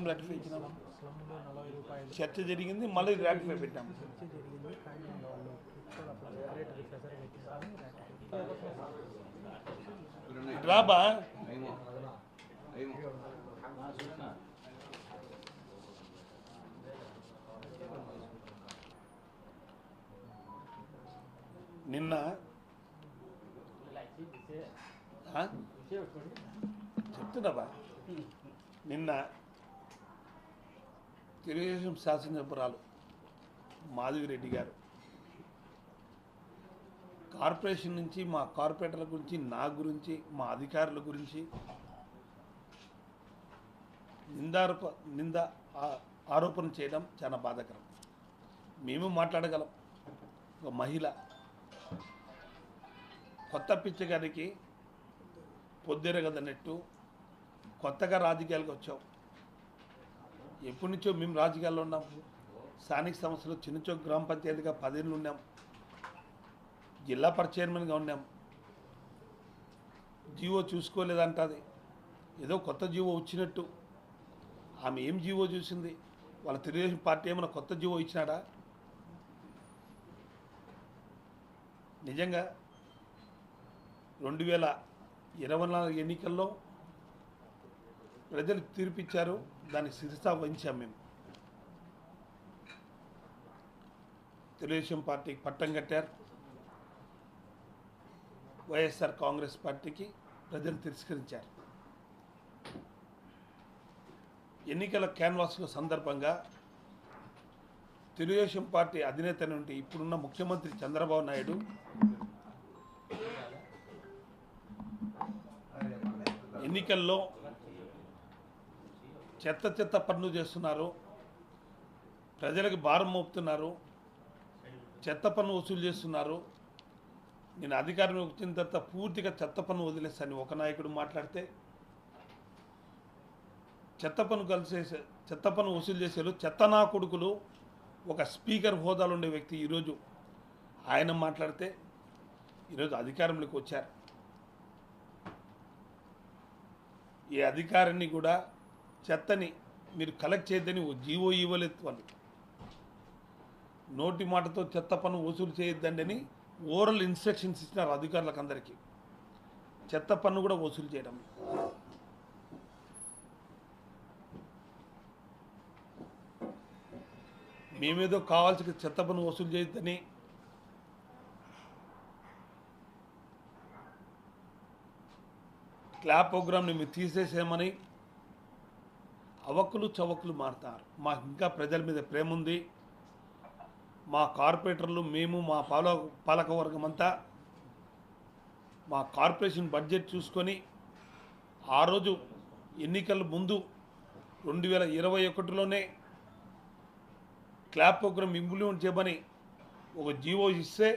ఏం రాటిఫై ఇచ్చినాము చర్చ జరిగింది మళ్ళీ రాటిఫై పెట్టాము రాబా నిన్న చెప్తున్నావా నిన్న తెలుగుదేశం శాసనసభ్యురాలు మాధవిరెడ్డి గారు. కార్పొరేషన్ నుంచి మా కార్పొరేటర్ల గురించి నా గురించి మా అధికారుల గురించి నిందారూప నింద ఆరోపణ చేయడం చాలా బాధాకరం. మేము మాట్లాడగలం. ఒక మహిళ కొత్త పిచ్చగారికి పొద్దురగదన్నట్టు కొత్తగా రాజకీయాలకు వచ్చాం. ఎప్పటి నుంచో మేము రాజకీయాల్లో ఉన్నాం. స్థానిక సంస్థలు చిన్నచోక్ గ్రామ పంచాయతీగా పదేళ్ళు ఉన్నాం. జిల్లా పరిషత్ చైర్మన్గా ఉన్నాం. జీవో చూసుకోలేదంటది. ఏదో కొత్త జీవో వచ్చినట్టు. ఆమె ఏం జీవో చూసింది? వాళ్ళ తెలుగుదేశం పార్టీ ఏమైనా కొత్త జీవో ఇచ్చినాడా? నిజంగా రెండు వేల ఇరవై నాలుగు ఎన్నికల్లో ప్రజలు తీర్పిచ్చారు. దాన్ని శిరసా వహించాం మేము. తెలుగుదేశం పార్టీకి పట్టం కట్టారు. వైఎస్ఆర్ కాంగ్రెస్ పార్టీకి ప్రజలు తిరస్కరించారు. ఎన్నికల క్యాన్వాస్ల సందర్భంగా తెలుగుదేశం పార్టీ అధినేత నుండి ఇప్పుడున్న ముఖ్యమంత్రి చంద్రబాబు నాయుడు ఎన్నికల్లో చెత్త చెత్త పనులు చేస్తున్నారు. ప్రజలకు భారం మోపుతున్నారు. చెత్త పన్ను వసూలు చేస్తున్నారు. నేను అధికారం వచ్చిన తర్వాత పూర్తిగా చెత్త పన్ను వదిలేస్తాను ఒక నాయకుడు మాట్లాడితే చెత్త పన్ను కలిసే చెత్త పన్ను వసూలు చేశారు చెత్త నా కొడుకులు ఒక స్పీకర్ హోదాలో ఉండే వ్యక్తి ఈరోజు ఆయన మాట్లాడితే ఈరోజు అధికారంలోకి వచ్చారు. ఈ అధికారాన్ని కూడా చెత్తని మీరు కలెక్ట్ చేయొద్దని ఓ జీవో ఇవ్వలేదు వాళ్ళు నోటి మాటతో చెత్త పన్ను వసూలు చేయొద్దండి అని ఓరల్ ఇన్స్ట్రక్షన్స్ ఇచ్చినారు అధికారులకు అందరికీ. చెత్త పన్ను కూడా వసూలు చేయడం. మేమేదో కావాల్సిన చెత్త పన్ను వసూలు చేయొద్దని క్లాప్ ప్రోగ్రామ్ని మీరు తీసేసేయమని అవకులు చవకులు మారుతారు. మాకు ఇంకా ప్రజల మీద ప్రేమ ఉంది. మా కార్పొరేటర్లు మేము మా పాల పాలకవర్గం అంతా మా కార్పొరేషన్ బడ్జెట్ చూసుకొని ఆ రోజు ఎన్నికల ముందు రెండు వేల ఇరవై ఒకటిలోనే క్లాప్ ప్రోగ్రామ్ ఇంప్లిమెంట్ చేయమని ఒక జీవో ఇస్తే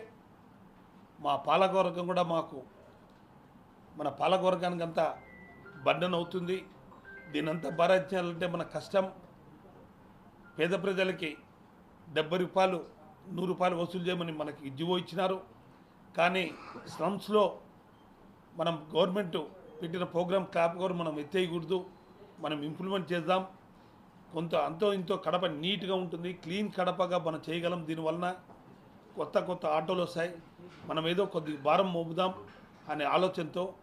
మా పాలకవర్గం కూడా మాకు మన పాలకవర్గానికి అంతా బర్డన్ అవుతుంది దీనంతా భరించాలంటే మన కష్టం. పేద ప్రజలకి డెబ్బై రూపాయలు నూరు రూపాయలు వసూలు చేయమని మనకి జీవో ఇచ్చినారు. కానీ స్లమ్స్లో మనం గవర్నమెంట్ పెట్టిన ప్రోగ్రామ్ క్లాప్ కూడా మనం ఎత్తేయకూడదు. మనం ఇంప్లిమెంట్ చేద్దాం. కొంత అంతో ఇంతో కడప నీట్గా ఉంటుంది. క్లీన్ కడపగా మనం చేయగలం దీనివలన కొత్త కొత్త ఆటోలు వస్తాయి. మనం ఏదో కొద్ది భారం మోపుదాం అనే ఆలోచనతో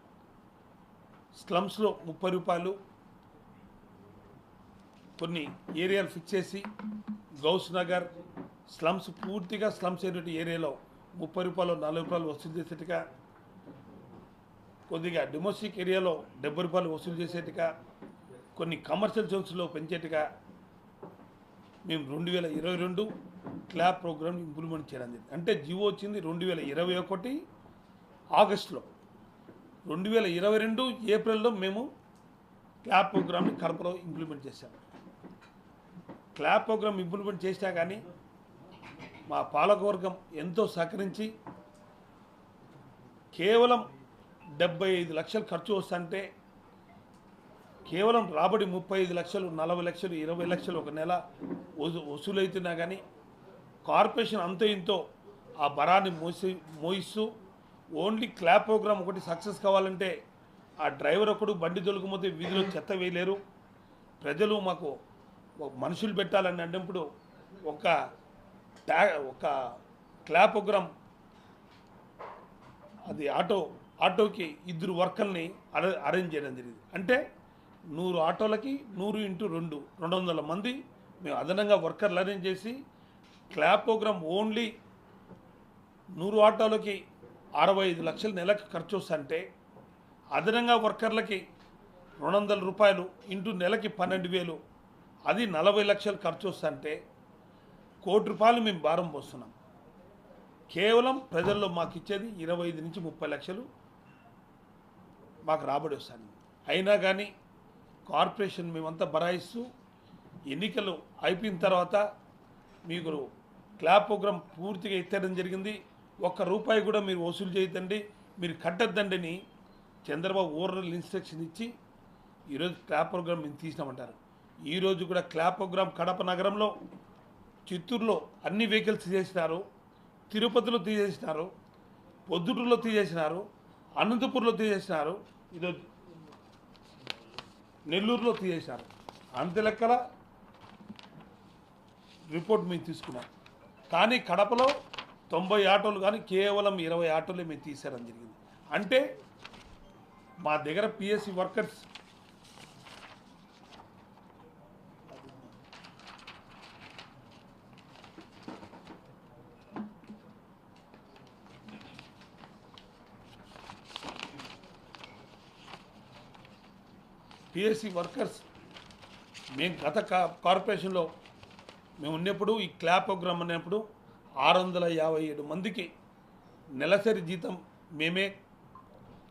స్లమ్స్లో ముప్పై రూపాయలు కొన్ని ఏరియాలు ఫిక్స్ చేసి గౌస్ నగర్ స్లమ్స్ పూర్తిగా స్లమ్స్ అయినటువంటి ఏరియాలో ముప్పై రూపాయలు నలభై రూపాయలు వసూలు చేసేట్టుగా కొద్దిగా డొమెస్టిక్ ఏరియాలో డెబ్బై రూపాయలు వసూలు చేసేట్టుగా కొన్ని కమర్షియల్ జోన్స్లో పెంచేట్టుగా మేము రెండు వేల ఇరవై రెండు క్లాబ్ ప్రోగ్రామ్ ఇంప్లిమెంట్ చేయడం జరిగింది. అంటే జివో వచ్చింది రెండు వేల ఇరవై ఒకటి ఆగస్టులో. రెండు వేల ఇరవై రెండు ఏప్రిల్లో మేము క్లాబ్ ప్రోగ్రామ్ని కడపలో ఇంప్లిమెంట్ చేశాం. క్లాప్ ప్రోగ్రామ్ ఇంప్లిమెంట్ చేసినా కానీ మా పాలకవర్గం ఎంతో సహకరించి కేవలం డెబ్బై ఐదు లక్షలు ఖర్చు వస్తుంటే కేవలం రాబడి ముప్పై ఐదు లక్షలు నలభై లక్షలు ఇరవై లక్షలు ఒక నెల వసూ వసూలవుతున్నా కానీ కార్పొరేషన్ అంతో ఇంతో ఆ బరాన్ని మోసి మోయిస్తూ ఓన్లీ క్లాప్ ప్రోగ్రామ్ ఒకటి సక్సెస్ కావాలంటే ఆ డ్రైవర్ ఒకడు బండి దొలకపోతే వీధిలో చెత్త వేయలేరు. ప్రజలు మాకు మనుషులు పెట్టాలని అన్నప్పుడు ఒక ట్యా ఒక క్లాపోగ్రామ్ అది ఆటో ఆటోకి ఇద్దరు వర్కర్ని అరేంజ్ చేయడం జరిగింది. అంటే నూరు ఆటోలకి నూరు ఇంటూ రెండు రెండు వందల మంది మేము అదనంగా వర్కర్లు అరేంజ్ చేసి క్లాపోగ్రామ్ ఓన్లీ నూరు ఆటోలకి అరవై ఐదు లక్షలు నెలకు ఖర్చు వస్తుంటే అదనంగా వర్కర్లకి రెండు వందల రూపాయలు ఇంటూ నెలకి పన్నెండు వేలు అది నలభై లక్షలు ఖర్చు వస్తుంటే కోటి రూపాయలు మేము భారం పోస్తున్నాం. కేవలం ప్రజల్లో మాకు ఇచ్చేది ఇరవై ఐదు నుంచి ముప్పై లక్షలు మాకు రాబడి వస్తాను అయినా కానీ కార్పొరేషన్ మేమంతా బరాయిస్తూ ఎన్నికలు అయిపోయిన తర్వాత మీకు క్లాప్ ప్రోగ్రాం పూర్తిగా ఎత్తడం జరిగింది. ఒక్క రూపాయి కూడా మీరు వసూలు చేయొద్దండి మీరు కట్టద్దండి అని చంద్రబాబు ఓరల్ ఇన్స్ట్రక్షన్ ఇచ్చి ఈరోజు క్లాప్ ప్రోగ్రామ్ మేము తీసినామంటారు. ఈరోజు కూడా క్లాప్ ప్రోగ్రామ్ కడప నగరంలో చిత్తూరులో అన్ని వెహికల్స్ తీసేసినారు. తిరుపతిలో తీసేసినారు. పొద్దుటూరులో తీసేసినారు. అనంతపూర్లో తీసేసినారు. ఈరోజు నెల్లూరులో తీసేసినారు. అంతే లెక్కల రిపోర్ట్ మేము తీసుకున్నాం. కానీ కడపలో తొంభై ఆటోలు కానీ కేవలం ఇరవై ఆటోలే మేము తీసారని జరిగింది. అంటే మా దగ్గర పిఎస్సి వర్కర్స్ పిఎస్సి వర్కర్స్ మేము గత కా- కార్పొరేషన్లో మేము ఉన్నప్పుడు ఈ క్లాప్ ప్రోగ్రామ్ ఉన్నప్పుడు ఆరు వందల యాభై ఏడు మందికి నెలసరి జీతం మేమే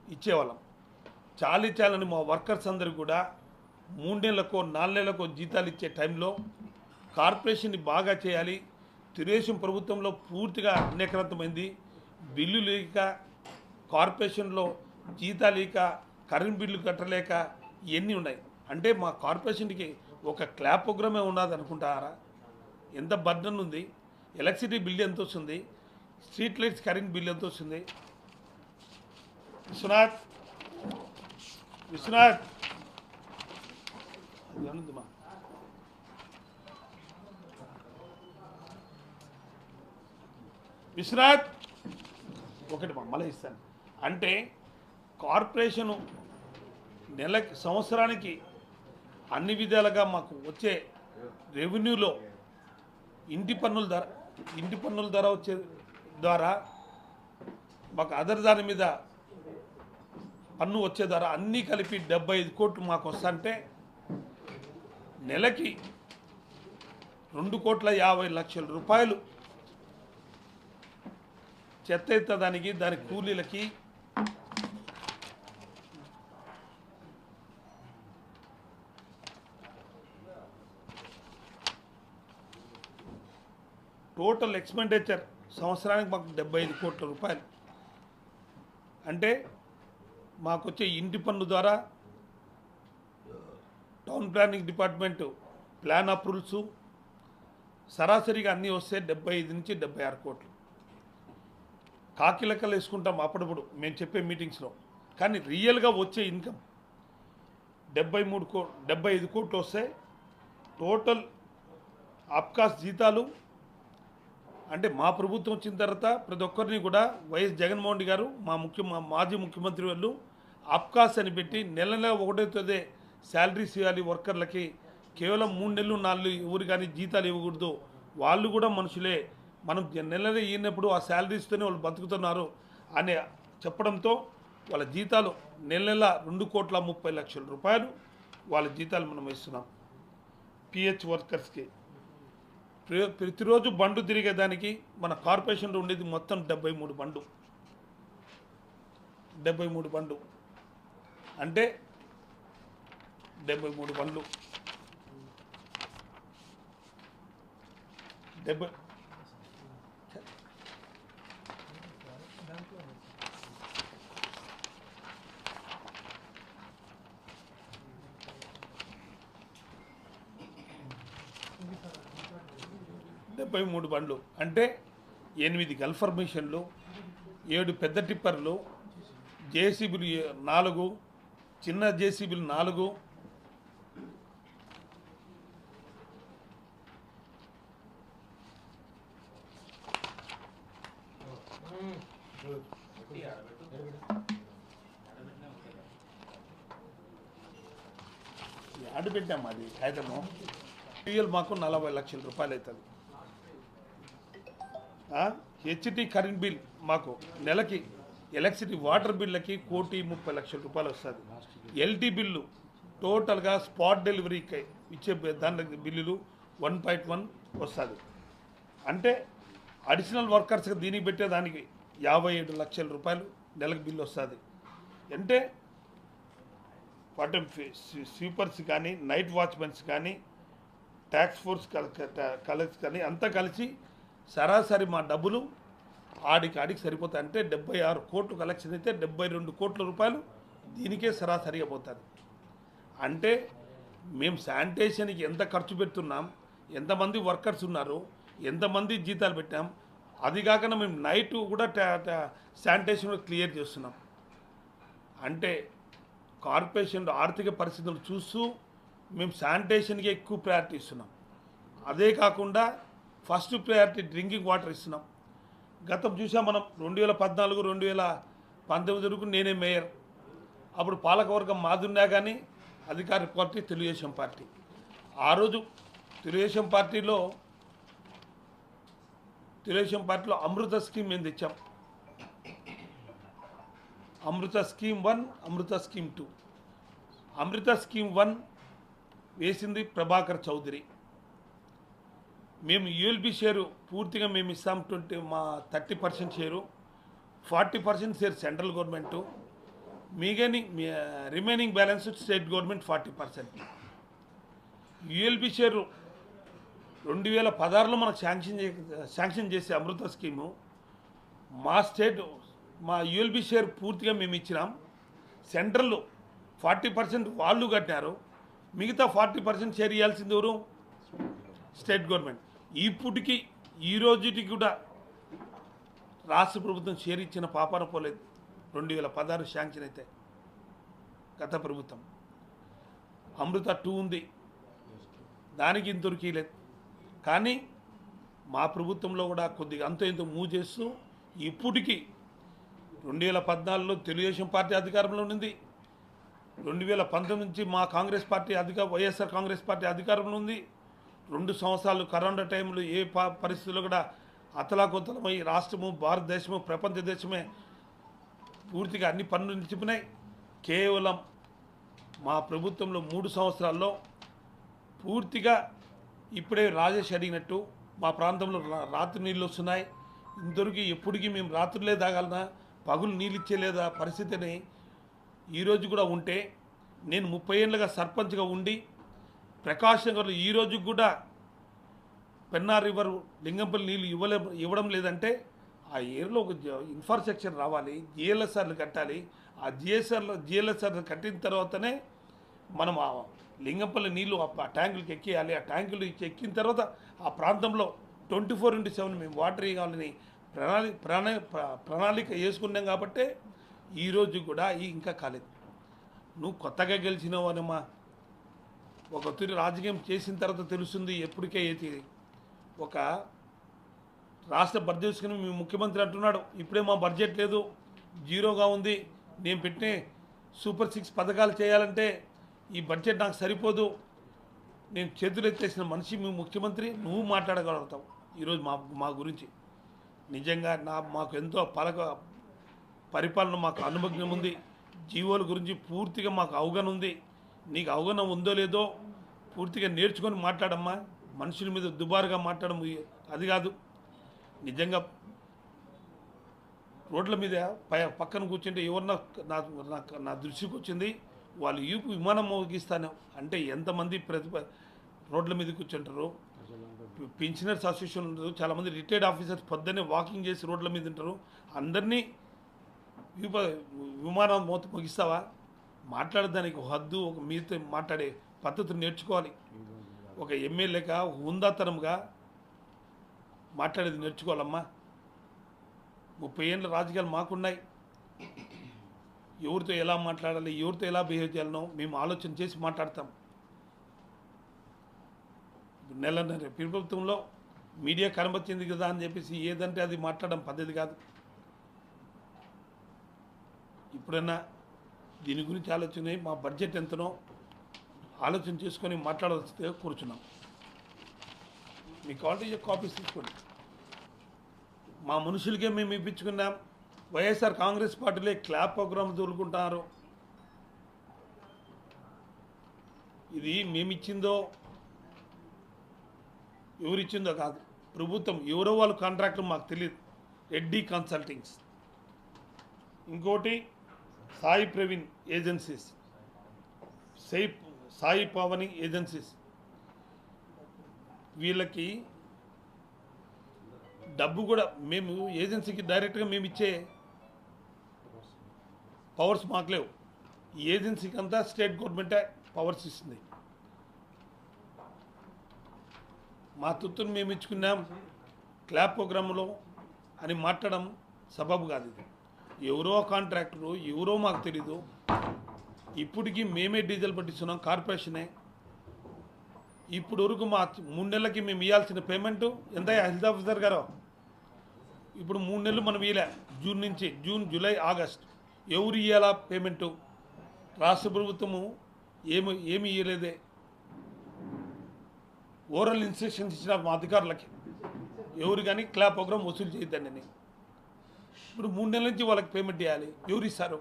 ఇచ్చేవాళ్ళం. చాలీ చాలని మా వర్కర్స్ అందరూ కూడా మూడు నెలలకో నాలుగు నెలలకో జీతాలు ఇచ్చే టైంలో కార్పొరేషన్ని బాగా చేయాలి. తెలుగుదేశం ప్రభుత్వంలో పూర్తిగా అన్యక్రాంతమైంది. బిల్లు లేక కార్పొరేషన్లో జీతాలు లేక కరెంట్ బిల్లు కట్టలేక ఇవన్నీ ఉన్నాయి. అంటే మా కార్పొరేషన్కి ఒక క్లాప్ ప్రోగ్రామే ఉన్నది అనుకుంటారా? ఎంత బర్డన్ ఉంది? ఎలక్ట్రిసిటీ బిల్ ఎంత వస్తుంది? స్ట్రీట్ లైట్స్ కరెంట్ బిల్ ఎంత వస్తుంది? విశ్వనాథ్ విశ్వనాథ్. అనుందమ్మా విశ్వనాథ్. ఒకటి మా మళ్ళీ ఇస్తాను. అంటే కార్పొరేషను నెలకి సంవత్సరానికి అన్ని విధాలుగా మాకు వచ్చే రెవెన్యూలో ఇంటి పన్నుల ధర ఇంటి పన్నుల ధర వచ్చే ద్వారా మాకు అదర్ దాని మీద పన్ను వచ్చే ధర అన్నీ కలిపి డెబ్బై ఐదు కోట్లు మాకు వస్తుంటే నెలకి రెండు కోట్ల యాభై లక్షల రూపాయలు చెత్త ఎత్తదానికి దాని కూలీలకి టోటల్ ఎక్స్పెండిచర్ సంవత్సరానికి మాకు డెబ్బై ఐదు కోట్ల రూపాయలు. అంటే మాకు వచ్చే ఇంటి పన్ను ద్వారా town planning department plan approvals సరాసరిగా అన్నీ వస్తే డెబ్బై ఐదు నుంచి డెబ్బై ఆరు కోట్లు. కాకి లెక్కలు వేసుకుంటాం అప్పుడప్పుడు మేము చెప్పే మీటింగ్స్లో. కానీ రియల్గా వచ్చే ఇన్కమ్ డెబ్బై మూడు కో డెబ్బై ఐదు కోట్లు వస్తే టోటల్ అప్కాస్ జీతాలు అంటే మా ప్రభుత్వం వచ్చిన తర్వాత ప్రతి ఒక్కరిని కూడా వైఎస్ జగన్మోహన్ రెడ్డి గారు మా ముఖ్య మా మాజీ ముఖ్యమంత్రి వాళ్ళు అప్కాస్ అని పెట్టి నెల నెల ఒకటో తేదీ శాలరీస్ ఇవ్వాలి వర్కర్లకి. కేవలం మూడు నెలలు నాలుగు ఎవరు కానీ జీతాలు ఇవ్వకూడదు. వాళ్ళు కూడా మనుషులే. మనం నెల నెల ఆ శాలరీస్తోనే వాళ్ళు బతుకుతున్నారు అని చెప్పడంతో వాళ్ళ జీతాలు నెల నెల రెండు కోట్ల ముప్పై లక్షల రూపాయలు వాళ్ళ జీతాలు మనం ఇస్తున్నాం. పిహెచ్ వర్కర్స్కి. ప్రతిరోజు బండు తిరిగేదానికి మన కార్పొరేషన్లో ఉండేది మొత్తం డెబ్బై మూడు బండు. డెబ్బై మూడు బండు. అంటే డెబ్బై మూడు బండ్లు. డెబ్బై ముప్పై మూడు బండ్లు. అంటే ఎనిమిది గల్ఫర్ మిషన్లు ఏడు పెద్ద టిప్పర్లు జేసీబీలు నాలుగు చిన్న జేసీబీలు నాలుగు ఆడు పెట్టాం అది ఐటము టీఎల్ మాకు నలభై లక్షల రూపాయలు అవుతుంది హెచ్టి కరెంట్ బిల్ మాకు నెలకి ఎలక్ట్రిసిటీ వాటర్ బిల్లకి కోటి ముప్పై లక్షల రూపాయలు వస్తుంది. ఎల్టీ బిల్లు టోటల్గా స్పాట్ డెలివరీకి ఇచ్చే దాని బిల్లులు వన్ పాయింట్ వన్ వస్తుంది. అంటే అడిషనల్ వర్కర్స్కి దీనికి పెట్టేదానికి యాభై ఏడు లక్షల రూపాయలు నెలకు బిల్లు వస్తుంది. అంటే వాటి స్వీపర్స్ కానీ నైట్ వాచ్మెన్స్ కానీ ట్యాక్స్ ఫోర్స్ కలిసి కానీ అంతా కలిసి సరాసరి మా డబ్బులు ఆడికి ఆడికి సరిపోతాయి. అంటే డెబ్బై ఆరు కోట్లు కలెక్షన్ అయితే డెబ్బై రెండు కోట్ల రూపాయలు దీనికే సరాసరిగా పోతుంది అంటే మేము శానిటేషన్కి ఎంత ఖర్చు పెడుతున్నాం ఎంతమంది వర్కర్స్ ఉన్నారు ఎంతమంది జీతాలు పెట్టాం అది కాకుండా మేము నైట్ కూడా శానిటేషన్ క్లియర్ చేస్తున్నాం. అంటే కార్పొరేషన్ ఆర్థిక పరిస్థితులు చూస్తూ మేము శానిటేషన్కి ఎక్కువ ప్రయారిటీ ఇస్తున్నాం. అదే కాకుండా ఫస్ట్ ప్రయారిటీ డ్రింకింగ్ వాటర్ ఇస్తున్నాం. గతం చూసాం మనం రెండు వేల పద్నాలుగు రెండు వేల పంతొమ్మిది వరకు నేనే మేయర్. అప్పుడు పాలకవర్గం మాదున్నా కానీ అధికార పార్టీ తెలుగుదేశం పార్టీ. ఆ రోజు తెలుగుదేశం పార్టీలో తెలుగుదేశం పార్టీలో అమృత స్కీమ్ మేము తెచ్చాం. Amrut scheme one Amrut scheme two. Amrut scheme one వేసింది ప్రభాకర్ చౌదరి. మేము యూఎల్బి షేరు పూర్తిగా మేము ఇస్తాం ట్వంటీ మా thirty percent share forty percent share central government మిగని remaining balance state government forty percent. ULB share రెండు వేల పదహారులో మనకు శాంక్షన్ చే శాంక్షన్ చేసే అమృత స్కీము మా స్టేట్ మా యూఎల్బి షేర్ పూర్తిగా మేము ఇచ్చినాం. సెంట్రల్ ఫార్టీ పర్సెంట్ వాళ్ళు కట్టారు మిగతా ఫార్టీ పర్సెంట్ షేర్ ఇవ్వాల్సింది ఎవరు? State government. ఇప్పటికి ఈ రోజుకి కూడా రాష్ట్ర ప్రభుత్వం షేర్ ఇచ్చిన పాపాన పోలేదు. రెండు వేల పదహారు శాంక్షన్ అయితే గత ప్రభుత్వం. అమృత టూ ఉంది. దానికి ఇంతవరకు లేదు. కానీ మా ప్రభుత్వంలో కూడా కొద్దిగా అంత ఇంత మూవ్ చేస్తూ ఇప్పటికీ రెండు వేల పద్నాలుగులో తెలుగుదేశం పార్టీ అధికారంలో ఉంది. రెండు వేల పంతొమ్మిది నుంచి మా కాంగ్రెస్ పార్టీ అధిక వైఎస్ఆర్ కాంగ్రెస్ పార్టీ అధికారంలో ఉంది. రెండు సంవత్సరాలు కరోనా టైంలో ఏ ప పరిస్థితుల్లో కూడా అతలాకుతలమై రాష్ట్రము భారతదేశము ప్రపంచ దేశమే పూర్తిగా అన్ని పనులు నిలిచిపోయినాయి. కేవలం మా ప్రభుత్వంలో మూడు సంవత్సరాల్లో పూర్తిగా ఇప్పుడే రాజేష్ అడిగినట్టు మా ప్రాంతంలో రా- రాత్రి నీళ్ళు వస్తున్నాయి. ఇంతవరకు ఎప్పటికీ మేము రాత్రులే తాగలనా పగులు నీళ్ళు ఇచ్చేలేదా పరిస్థితిని ఈరోజు కూడా ఉంటే నేను ముప్పై ఏళ్ళుగా సర్పంచ్గా ఉండి ప్రకాశం నగర్లో ఈ రోజు కూడా పెన్నా రివర్ లింగంపల్లి నీళ్ళు ఇవ్వలే ఇవ్వడం లేదంటే ఆ ఏరియాలో ఒక జ- ఇన్ఫ్రాస్ట్రక్చర్ రావాలి జిఎల్ఎస్ఆర్లు కట్టాలి. ఆ జిఎస్ఆర్లు జిఎల్ఎస్ఆర్లు కట్టిన తర్వాతనే మనం ఆ లింగంపల్లి నీళ్ళు ఆ ట్యాంకులకి ఎక్కియాలి. ఆ ట్యాంకులు ఎక్కిన తర్వాత ఆ ప్రాంతంలో ట్వంటీ ఫోర్ ఇంటూ సెవెన్ మేము వాటర్ ఇవ్వాలని ప్రణాళిక ప్రణా ప్రణాళిక వేసుకున్నాం కాబట్టే ఈరోజు కూడా ఇంకా కాలేదు. నువ్వు కొత్తగా గెలిచినవనమ్మా. ఒక తొలి రాజకీయం చేసిన తర్వాత తెలుస్తుంది ఎప్పటికే ఏది ఒక రాష్ట్ర బడ్జెట్ మీ ముఖ్యమంత్రి అంటున్నాడు ఇప్పుడే మా బడ్జెట్ లేదు జీరోగా ఉంది నేను పెట్టిన సూపర్ సిక్స్ పథకాలు చేయాలంటే ఈ బడ్జెట్ నాకు సరిపోదు. నేను చేతులు ఎత్తేసిన మనిషి మీ ముఖ్యమంత్రి నువ్వు మాట్లాడగలుగుతావు. ఈరోజు మా మా గురించి. నిజంగా నా మాకు ఎంతో పలక పరిపాలన మాకు అనుభవం ఉంది. జీవోల గురించి పూర్తిగా మాకు అవగాహన ఉంది. నీకు అవగాహన ఉందో లేదో పూర్తిగా నేర్చుకొని మాట్లాడమ్మా. మనుషుల మీద దుబారుగా మాట్లాడడం అది కాదు. నిజంగా రోడ్ల మీద పై పక్కన కూర్చుంటే ఎవరన్నా నా నా- నా దృష్టికి వచ్చింది వాళ్ళు యూపు విమానం మోగిస్తాను అంటే ఎంతమంది ప్రతిభ రోడ్ల మీద కూర్చుంటారు? పెన్షనర్స్ అసోసియేషన్ ఉంటారు చాలామంది రిటైర్డ్ ఆఫీసర్స్ పొద్దున్నే వాకింగ్ చేసి రోడ్ల మీద ఉంటారు. అందరినీ విమానం మోత ముగిస్తావా? మాట్లాడడానికి ఒక హద్దు ఒక మీతో మాట్లాడే పద్ధతి నేర్చుకోవాలి. ఒక ఎమ్మెల్యేగా హుందాతనంగా మాట్లాడేది నేర్చుకోవాలమ్మా. ముప్పై ఏళ్ళ రాజకీయాలు మాకున్నాయి. ఎవరితో ఎలా మాట్లాడాలి ఎవరితో ఎలా బిహేవ్ చేయాలనో మేము ఆలోచన చేసి మాట్లాడతాం. నెలన్నర ప్రభుత్వంలో మీడియా కనబచ్చింది కదా అని చెప్పేసి ఏదంటే అది మాట్లాడడం పద్ధతి కాదు. ఇప్పుడన్నా దీని గురించి ఆలోచన మా బడ్జెట్ ఎంతనో ఆలోచన చేసుకొని మాట్లాడవలసిందిగా కూర్చున్నాం. మీకు ఆల్రెడీ కాపీస్ తీసుకోండి. మా మనుషులకే మేము ఇప్పించుకున్నాం. వైఎస్ఆర్ కాంగ్రెస్ పార్టీలే క్లాప్ ప్రోగ్రామ్ తోలుకుంటున్నారు ఇది మేమిచ్చిందో ఎవరిచ్చిందో కాదు. ప్రభుత్వం ఎవరో వాళ్ళ కాంట్రాక్టర్ మాకు తెలియదు రెడ్డి కన్సల్టింగ్స్. ఇంకోటి సాయి ప్రవీణ్ ఏజెన్సీస్. సై సాయి పవని ఏజెన్సీస్. వీళ్ళకి డబ్బు కూడా మేము ఏజెన్సీకి డైరెక్ట్గా మేము ఇచ్చే పవర్స్ మాకు లేవు ఈ ఏజెన్సీకి అంతా స్టేట్ గవర్నమెంటే పవర్స్ ఇస్తుంది. మా తుత్తును మేము ఇచ్చుకున్నాం. క్లాప్ ప్రోగ్రాంలో అని మాట్లాడడం సబబు కాదు ఇది. ఎవరో కాంట్రాక్టరు ఎవరో మాకు తెలీదు. ఇప్పటికి మేమే డీజిల్ పట్టిస్తున్నాం కార్పొరేషనే. ఇప్పుడు వరకు మా మూడు నెలలకి మేము ఇవ్వాల్సిన పేమెంట్ ఎంత హెల్త్ ఆఫీసర్ గారు? ఇప్పుడు మూడు నెలలు మనం ఇవ్వలే జూన్ నుంచి జూన్ జూలై ఆగస్ట్. ఎవరు ఇవ్వాలా పేమెంటు? రాష్ట్ర ప్రభుత్వము ఏమి ఏమి ఇవ్వలేదే ఓరల్ ఇన్స్ట్రక్షన్స్ ఇచ్చిన మా అధికారులకి. ఎవరు కానీ క్లా ప్రోగ్రామ్ వసూలు చేయొద్దండి ఇప్పుడు మూడు నెలల నుంచి వాళ్ళకి పేమెంట్ చేయాలి. ఎవరు ఇస్తారు?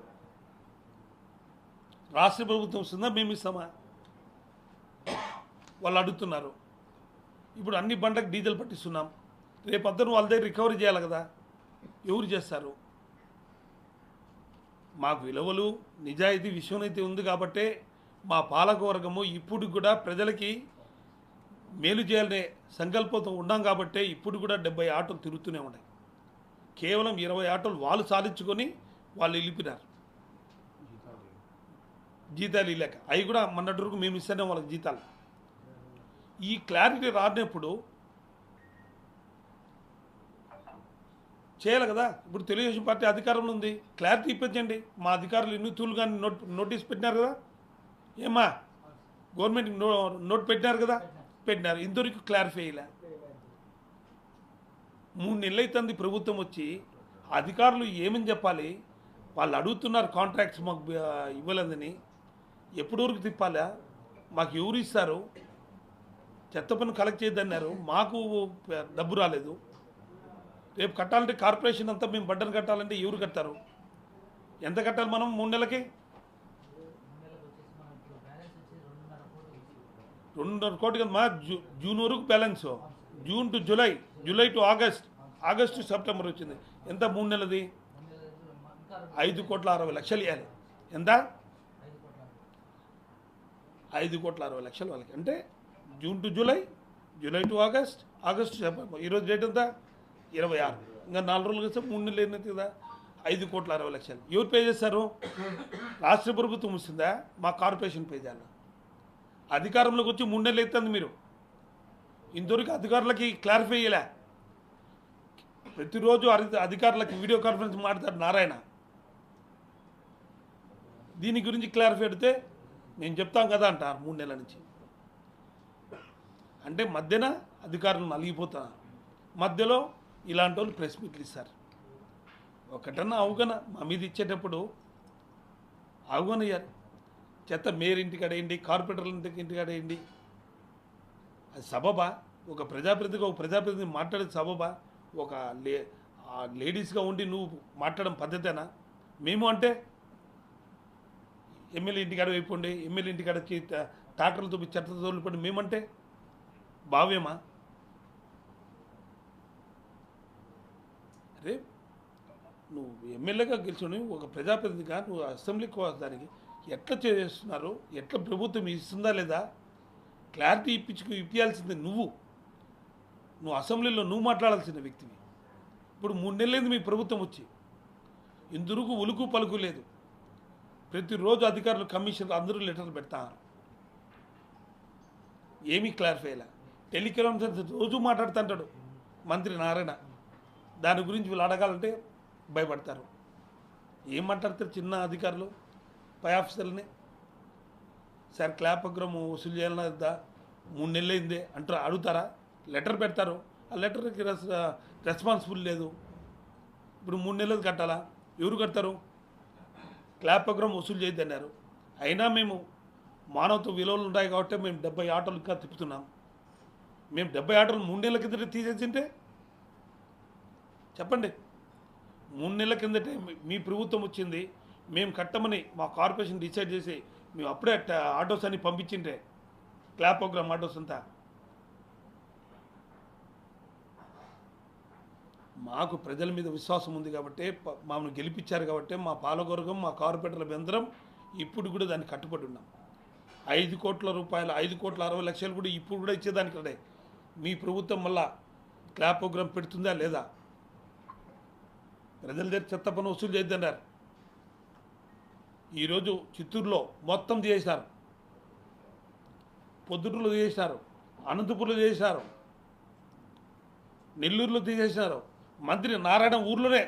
రాష్ట్ర ప్రభుత్వం ఇస్తుందా మేము ఇస్తామా? వాళ్ళు అడుగుతున్నారు. ఇప్పుడు అన్ని బండ్లకు డీజిల్ పట్టిస్తున్నాం. రేపు అద్దరు వాళ్ళ దగ్గర రికవరీ చేయాలి కదా. ఎవరు చేస్తారు? మాకు విలువలు నిజాయితీ విశ్వనైతే ఉంది కాబట్టే మా పాలకవర్గము ఇప్పుడు కూడా ప్రజలకి మేలు చేయాలనే సంకల్పంతో ఉన్నాం కాబట్టే ఇప్పుడు కూడా డెబ్బై ఆటోలు తిరుగుతూనే ఉన్నాయి. కేవలం ఇరవై ఆటోలు వాళ్ళు సాధించుకొని వాళ్ళు వెళ్ళిపోయినారు జీతాలు ఇవ్వలేక. అవి కూడా మొన్నటి వరకు మేము ఇస్తేనే వాళ్ళకి జీతాలు. ఈ క్లారిటీ రానప్పుడు చేయాలి కదా? ఇప్పుడు తెలుగుదేశం పార్టీ అధికారంలో ఉంది. క్లారిటీ ఇప్పించండి. మా అధికారులు ఎన్ని తూలు కానీ నోట్ నోటీస్ పెట్టినారు కదా? ఏమ్మా? గవర్నమెంట్ నో నోట్ పెట్టినారు కదా? పెట్టినారు. ఇంతవరకు క్లారిఫై అయ్యలే మూడు నెలలు అవుతుంది ప్రభుత్వం వచ్చి అధికారులు ఏమని చెప్పాలి? వాళ్ళు అడుగుతున్నారు కాంట్రాక్ట్స్ మాకు ఇవ్వలేదని. ఎప్పుడు వరకు తిప్పాలా? మాకు ఎవరు ఇస్తారు? చెత్త పని కలెక్ట్ చేయదన్నారు మాకు డబ్బు రాలేదు. రేపు కట్టాలంటే కార్పొరేషన్ అంతా మేము బడ్డను కట్టాలంటే ఎవరు కట్టారు ఎంత కట్టాలి మనం మూడు నెలలకి? రెండున్నర కోటి కదా మా జూ జూన్ వరకు balance. June to July July to August. August September వచ్చింది. ఎంత? మూడు నెలది ఐదు కోట్ల అరవై లక్షలు ఇవ్వాలి ఎంత? ఐదు కోట్ల అరవై లక్షలు వాళ్ళకి. అంటే June to July July to August August September. ఈరోజు డేట్ ఎంత? ఇరవై ఆరు. ఇంకా నాలుగు రోజులు కలిస్తే మూడు నెలలు ఏంటంటే కదా? ఐదు కోట్ల అరవై లక్షలు. ఎవరు పే చేస్తారు? రాష్ట్ర ప్రభుత్వం వస్తుందా? మా కార్పొరేషన్ పే చేయాలి? అధికారంలోకి వచ్చి మూడు నెలలు అవుతుంది మీరు. ఇంతవరకు అధికారులకి క్లారిఫై చేయలే. ప్రతిరోజు అరి- వీడియో కాన్ఫరెన్స్ మాట్లాడతాడు నారాయణ. దీని గురించి క్లారిఫై అడితే నేను చెప్తాం కదా అంటారు మూడు నెలల నుంచి. అంటే మధ్యన అధికారులు నలిగిపోతున్నారు మధ్యలో ఇలాంటి వాళ్ళు ప్రెస్ మీట్లు ఇస్తారు. ఒకటన్నా అవగన మా మీద ఇచ్చేటప్పుడు అవగన చెత్త మేయర్ ఇంటికి అడేయండి కార్పొరేటర్ల ఇంటికి ఇంటికి అడేయండి అది సబబా? ఒక ప్రజాప్రతినిధిగా ఒక ప్రజాప్రతినిధి మాట్లాడేది సబబా? ఒక లే లేడీస్గా ఉండి నువ్వు మాట్లాడడం పద్ధతేనా? మేము అంటే ఎమ్మెల్యే ఇంటికాడ అయిపోండి ఎమ్మెల్యే ఇంటికాడ ట్రాక్టర్లతో చెత్త తోలిపోండి మేమంటే భావ్యమా అరే నువ్వు ఎమ్మెల్యేగా గెలిచుని ఒక ప్రజాప్రతినిధిగా నువ్వు అసెంబ్లీకి దానికి ఎట్లా చేస్తున్నారు ఎట్లా ప్రభుత్వం ఇస్తుందా లేదా? క్లారిటీ ఇప్పించుకు ఇప్పించాల్సింది నువ్వు. నువ్వు అసెంబ్లీలో నువ్వు మాట్లాడాల్సిన వ్యక్తివి. ఇప్పుడు మూడు నెలలైంది మీ ప్రభుత్వం వచ్చి. ఇందుకు ఉలుకు పలుకు లేదు. ప్రతిరోజు అధికారులు కమిషనర్ అందరూ లెటర్లు పెడతారు. ఏమీ క్లారిఫై అయ్యలే టెలికాన్ఫరెన్స్ రోజు మాట్లాడుతుంటాడు మంత్రి నారాయణ. దాని గురించి వీళ్ళు అడగాలంటే భయపడతారు. ఏం మాట్లాడతారు చిన్న అధికారులు? పై ఆఫీసర్లని? సార్ క్లాప్ అగ్రహం వసూలు చేయాలన్నా మూడు నెలలు అయిందే అంటారు? అడుగుతారా? లెటర్ పెడతారు. ఆ లెటర్కి రెస్ రెస్పాన్సిబుల్ లేదు. ఇప్పుడు మూడు నెలలు కట్టాలా? ఎవరు కడతారు? క్లాప్ ప్రోగ్రామ్ వసూలు చేయొద్దన్నారు అయినా మేము మానవత్వ విలువలు ఉన్నాయి కాబట్టి మేము డెబ్బై ఆటోలు ఇంకా తిప్పుతున్నాం. మేము డెబ్బై ఆటోలు మూడు నెలల కిందట తీసేసింటే? చెప్పండి. మూడు నెలల కిందటే మీ- ప్రభుత్వం వచ్చింది. మేము కట్టమని మా కార్పొరేషన్ డిసైడ్ చేసి మేము అప్పుడే ఆటోస్ అని పంపించింటే క్లాప్ ప్రోగ్రామ్ ఆటోస్ అంతా. మాకు ప్రజల మీద విశ్వాసం ఉంది కాబట్టి ప- గెలిపించారు కాబట్టి మా పాలకవర్గం మా కార్పొరేటర్ల బెందరం ఇప్పుడు కూడా దాన్ని కట్టుబడి ఉన్నాం. ఐదు కోట్ల రూపాయలు ఐదు కోట్ల అరవై లక్షలు కూడా ఇప్పుడు కూడా ఇచ్చేదానికి రెడీ. మీ ప్రభుత్వం మళ్ళా క్లాప్ ప్రోగ్రామ్ పెడుతుందా లేదా? ప్రజల దగ్గర చెత్త పని వసూలు చేద్దన్నారు ఈరోజు చిత్తూరులో మొత్తం చేసినారు పొద్దుటూరులో చేసినారు అనంతపూర్లో చేసినారు నెల్లూరులో తీసేసినారు మంత్రి నారాయణ ఊర్లోనే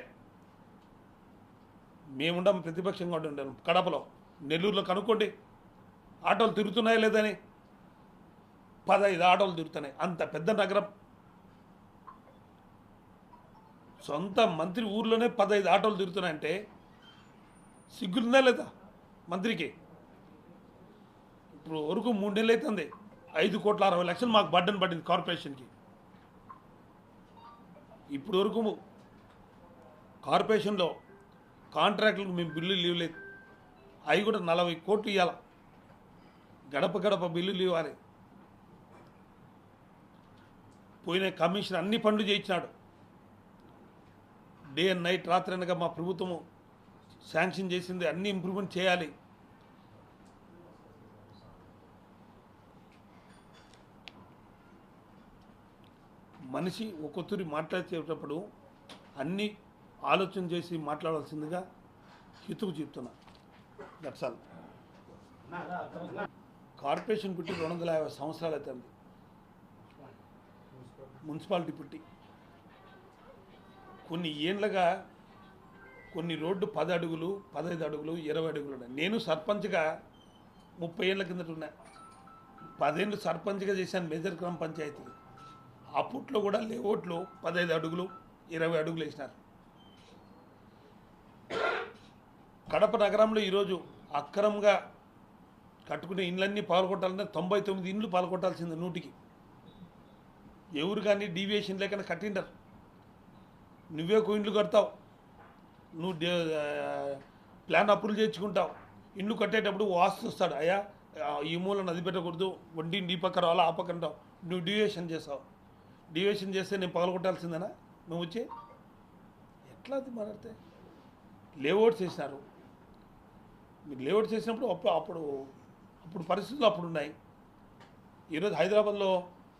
మేముండం ప్రతిపక్షంగా ఉండాం కడపలో. నెల్లూరులో కనుక్కోండి. ఆటోలు తిరుగుతున్నాయా లేదని? పదహైదు ఆటోలు తిరుగుతున్నాయి. అంత పెద్ద నగరం. సొంత మంత్రి ఊర్లోనే పదహైదు ఆటోలు తిరుగుతున్నాయంటే సిగ్గులుందా లేదా మంత్రికి? ఇప్పుడు వరకు మూడు నెలలు అవుతుంది ఐదు కోట్ల అరవై లక్షలు మాకు బడ్డన్ పడింది కార్పొరేషన్కి. ఇప్పుడు వరకు కార్పొరేషన్లో కాంట్రాక్టులకు మేము బిల్లులు ఇవ్వలేదు అవి కూడా నలభై కోట్లు ఇవ్వాలి గడప గడప బిల్లులు ఇవ్వాలి. పోయిన కమిషన్ అన్ని పనులు చేయించినాడు. డే అండ్ నైట్ రాత్రి అనగా మా ప్రభుత్వము శాంక్షన్ చేసింది. అన్ని ఇంప్రూవ్మెంట్ చేయాలి. మనిషి ఒక్కొక్కరి మాట్లాడేటప్పుడు అన్ని ఆలోచన చేసి మాట్లాడాల్సిందిగా హితుకు చెప్తున్నా. దట్స్ ఆల్ కార్పొరేషన్ పుట్టి రెండు వందల యాభై సంవత్సరాలు అవుతుంది. మున్సిపాలిటీ పుట్టి. కొన్ని ఏండ్లుగా కొన్ని రోడ్డు పది అడుగులు పదహైదు అడుగులు ఇరవై అడుగులు ఉన్నాయి. నేను సర్పంచ్గా ముప్పై ఏళ్ళ కిందట ఉన్నాయి పదేళ్ళు సర్పంచ్గా చేశాను మేజర్ గ్రామ పంచాయతీ. అప్పట్లో కూడా లేఅవుట్లు పదహైదు అడుగులు ఇరవై అడుగులు వేసినారు. కడప నగరంలో ఈరోజు అక్రమంగా కట్టుకునే ఇండ్లన్నీ పాల్గొట్టాలంటే తొంభై తొమ్మిది ఇండ్లు పాల్గొట్టాల్సింది నూటికి. ఎవరు కానీ డీవియేషన్ లేకుండా కట్టిండరు. నువ్వే ఒక ఇండ్లు కడతావు. నువ్వు ప్లాన్ అప్రూవల్ చేయించుకుంటావు. ఇండ్లు కట్టేటప్పుడు వాస్తు వస్తాడు. అయ్యా ఈ మూల నది పెట్టకూడదు వడ్డీ నీ పక్క రావాలా ఆ పక్క ఉంటావు నువ్వు డ్యూయేషన్ చేస్తావు. డివేషన్ చేస్తే నేను పగలగొట్టాల్సిందేనా? నువ్వు వచ్చి? ఎట్లా అది మాట్లాడితే? లేఅవుట్ చేసినారు. మీరు లేఅవుట్ చేసినప్పుడు అప్పుడు అప్పుడు అప్పుడు పరిస్థితులు అప్పుడు ఉన్నాయి ఈరోజు హైదరాబాద్లో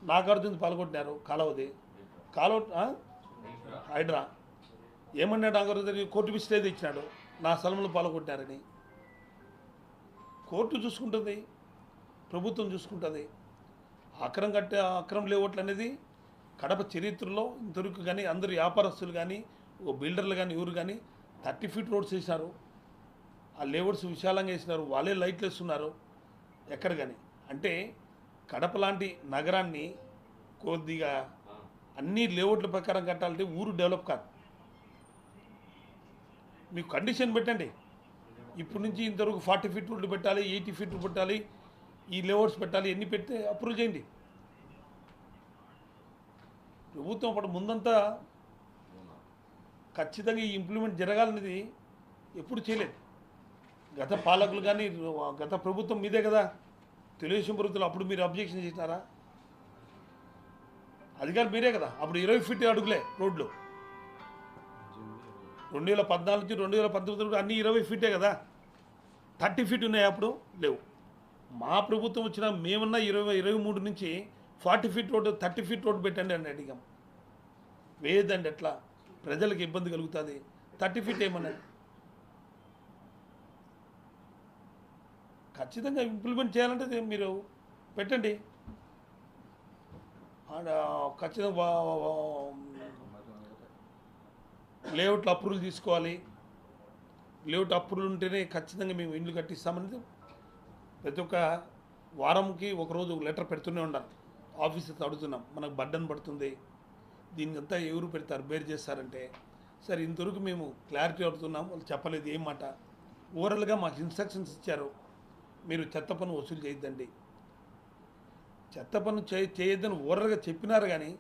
నాగార్జున పాల్గొట్టినారు కాలవది కాలువ హైడ్రా. ఏమన్నాడు నాగార్జున కోర్టు విసిరేది ఇచ్చినాడు. నా స్థలంలో పాల్గొట్టినారని కోర్టు చూసుకుంటుంది. ప్రభుత్వం చూసుకుంటుంది. అక్రం కట్టే అక్రమ లేఅవుట్లు అనేది కడప చరిత్రలో ఇంతవరకు కానీ అందరు వ్యాపారస్తులు కానీ ఓ బిల్డర్లు కానీ ఎవరు కానీ థర్టీ ఫీట్ రోడ్స్ వేసినారు. ఆ లేఅవుట్స్ విశాలంగా వేసినారు. వాళ్ళే లైట్లు వేస్తున్నారు. ఎక్కడ కానీ. అంటే కడప లాంటి నగరాన్ని కొద్దిగా అన్ని లేఅవుట్ల ప్రకారం కట్టాలంటే ఊరు డెవలప్ కాదు. మీకు కండిషన్ పెట్టండి. ఇప్పటి నుంచి ఇంతవరకు ఫార్టీ ఫీట్ రోడ్లు పెట్టాలి ఎయిటీ ఫీట్ పెట్టాలి ఈ లేఅవుట్స్ పెట్టాలి ఎన్ని పెడితే అప్రూవ్ చేయండి. ప్రభుత్వం అప్పుడు ముందంతా ఖచ్చితంగా ఈ ఇంప్లిమెంట్ జరగాలనేది ఎప్పుడు చేయలేదు. గత పాలకులు కానీ గత ప్రభుత్వం మీదే కదా. తెలుగుదేశం ప్రభుత్వం అప్పుడు మీరు అబ్జెక్షన్ చేసినారా? అధికారులు మీరే కదా. అప్పుడు ఇరవై ఫీట్ అడుగులే రోడ్లు. రెండు వేల పద్నాలుగు నుంచి రెండు వేల పంతొమ్మిది వరకు అన్ని ఇరవై ఫీటే కదా. థర్టీ ఫీట్ ఉన్నాయి అప్పుడు లేవు. మా ప్రభుత్వం వచ్చిన మేమున్న ఇరవై ఇరవై మూడు నుంచి forty feet road thirty feet road పెట్టండి అని అడిగాం. వేయదండి ఎట్లా? ప్రజలకు ఇబ్బంది కలుగుతుంది. థర్టీ ఫీట్ ఏమన్నా ఖచ్చితంగా ఇంప్లిమెంట్ చేయాలంటే మీరు పెట్టండి. ఖచ్చితంగా లేఅవుట్లు అప్రూవల్ తీసుకోవాలి. లేఅవుట్ అప్రూవల్ ఉంటేనే ఖచ్చితంగా మేము ఇండ్లు కట్టిస్తామనేది ప్రతి ఒక్క వారంకి ఒకరోజు లెటర్ పెడుతూనే ఉండాలి. ఆఫీసర్స్ అడుగుతున్నాం మనకు బడ్డన్ పడుతుంది. దీనికంతా ఎవరు పెడతారు? బేర్ చేస్తారంటే సరే ఇంతవరకు మేము క్లారిటీ అడుగుతున్నాం. వాళ్ళు చెప్పలేదు ఏం మాట? ఓవరాల్గా మాకు ఇన్స్ట్రక్షన్స్ ఇచ్చారు. మీరు చెత్త పన్ను వసూలు చేయొద్దండి. చెత్త పన్ను చే చేయొద్దని ఓవరాల్గా చెప్పినారు కానీ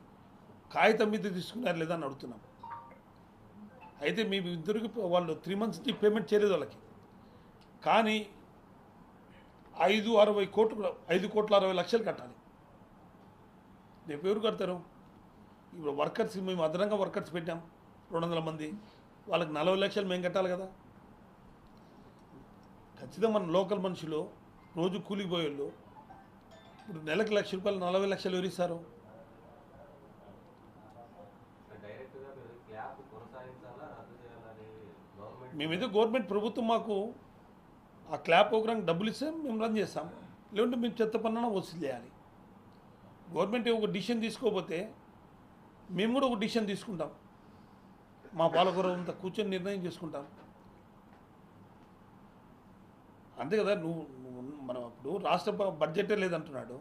కాగితం మీద తీసుకున్నారు లేదా అని అడుగుతున్నాం. అయితే మీ ఇద్దరికి వాళ్ళు త్రీ మంత్స్ నుంచి పేమెంట్ చేయలేదు వాళ్ళకి. కానీ ఐదు అరవై కోట్లు ఐదు కోట్ల అరవై లక్షలు కట్టాలి. రేపు ఎవరు కడతారు? ఇప్పుడు వర్కర్స్ మేము అదనంగా వర్కర్స్ పెట్టాం రెండు వందల మంది. వాళ్ళకి నలభై లక్షలు మేము కట్టాలి కదా. ఖచ్చితంగా మన లోకల్ మనుషులు రోజు కూలికి పోయేళ్ళు. ఇప్పుడు నెలకు లక్ష రూపాయలు నలభై లక్షలు ఎవరిస్తారు మేము మీరు గవర్నమెంట్ మేమైతే గవర్నమెంట్ ప్రభుత్వం మాకు ఆ క్లాప్ ప్రోగ్రామ్ డబ్బులు ఇస్తే మేము రన్ చేస్తాం. లేకుంటే మేము చెత్త పన్నున వసూలు చేయాలి. గవర్నమెంట్ ఒక డిసిషన్ తీసుకోకపోతే మేము కూడా ఒక డిసిషన్ తీసుకుంటాం. మా పాలకూర కూర్చొని నిర్ణయం చేసుకుంటాం. అంతే కదా నువ్వు నువ్వు మనం ఇప్పుడు రాష్ట్ర బడ్జెటే లేదంటున్నాడు.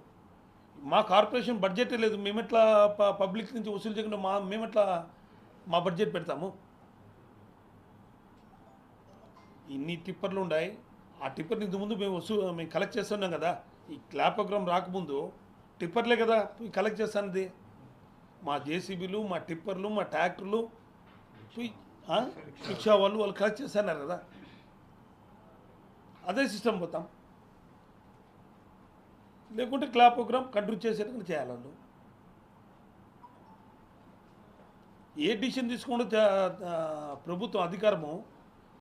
మా కార్పొరేషన్ బడ్జెటే లేదు. మేమెట్లా ప- పబ్లిక్ నుంచి వసూలు చేయకుండా మా మేమెట్లా మా బడ్జెట్ పెడతాము? ఇన్ని టిప్పర్లు ఉన్నాయి ఆ టిప్పర్ని ఇంతకుముందు మేము వసూ మేము కలెక్ట్ చేస్తున్నాం కదా. ఈ క్లాప్ ప్రోగ్రామ్ రాకముందు టిప్పర్లే కదా పోయి కలెక్ట్ చేస్తానది. మా జేసీబీలు మా టిప్పర్లు మా ట్రాక్టర్లు పోయి రిక్షా వాళ్ళు వాళ్ళు కలెక్ట్ చేస్తున్నారు కదా. అదే సిస్టమ్ పోతాం. లేకుంటే క్లాప్ ప్రోగ్రామ్ కంట్రోల్ చేసేటప్పుడు చేయాలను ఏ డిసిషన్ తీసుకుంటే ప్రభుత్వం అధికారము